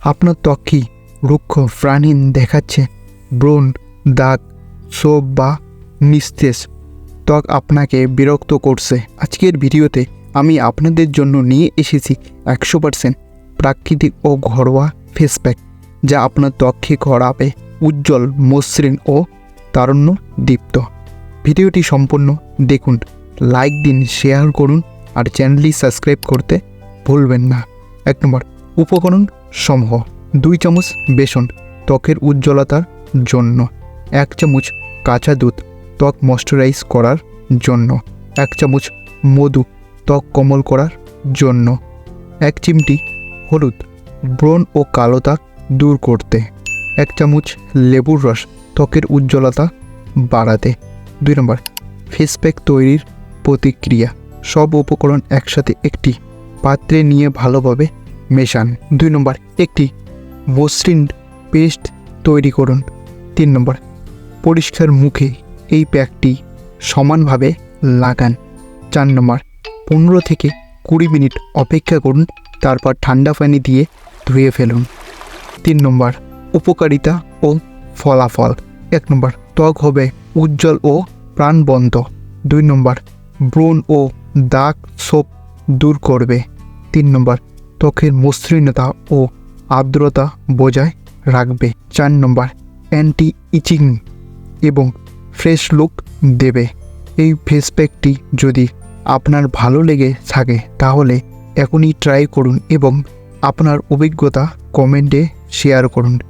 আপনার ত্বক কি রুক্ষ প্রাণীন দেখাচ্ছে। ব্রণ, দাগ সোপ বা নিস্তেজ ত্বক আপনাকে বিরক্ত করছে। আজকের ভিডিওতে আমি আপনাদের জন্য নিয়ে এসেছি একশো পার্সেন্ট প্রাকৃতিক ও ঘরোয়া ফেস প্যাক যা আপনার ত্বককে করাবে উজ্জ্বল, মসৃণ ও তারুণ্য দীপ্ত। ভিডিওটি সম্পূর্ণ দেখুন, লাইক দিন, শেয়ার করুন, আর চ্যানেলটি সাবস্ক্রাইব করতে ভুলবেন না। এক নম্বর, উপকরণ সমূহ। দুই চামচ বেসন, ত্বকের উজ্জ্বলতার জন্য। এক চামচ কাঁচা দুধ, ত্বক ময়শ্চারাইজ করার জন্য। এক চামচ মধু, ত্বক কোমল করার জন্য। এক চিমটি হলুদ, ব্রণ ও কালো দাগ দূর করতে। এক চামচ লেবুর রস, ত্বকের উজ্জ্বলতা বাড়াতে। দুই নম্বর, ফেস প্যাক তৈরির প্রতিক্রিয়া। সব উপকরণ একসাথে একটি পাত্রে নিয়ে ভালোভাবে মেশান। দুই নম্বর, একটি মসৃণ পেস্ট তৈরি করুন। তিন নম্বর, পরিষ্কার মুখে এই প্যাকটি সমানভাবে লাগান। চার নম্বর, পনেরো থেকে কুড়ি মিনিট অপেক্ষা করুন, তারপর ঠান্ডা পানি দিয়ে ধুয়ে ফেলুন। তিন নম্বর, উপকারিতা ও ফলাফল। এক নম্বর, ত্বক হবে উজ্জ্বল ও প্রাণবন্ত। দুই নম্বর, ব্রণ ও দাগ সোপ দূর করবে। তিন নম্বর ত্বকের মসৃণতা ও আর্দ্রতা বজায় রাখবে। চার নম্বর অ্যান্টি ইচিং এবং ফ্রেশ লুক দেবে। এই ফেস প্যাকটি যদি আপনার ভালো লেগে থাকে, তাহলে এখনই ট্রাই করুন এবং আপনার অভিজ্ঞতা কমেন্টে শেয়ার করুন।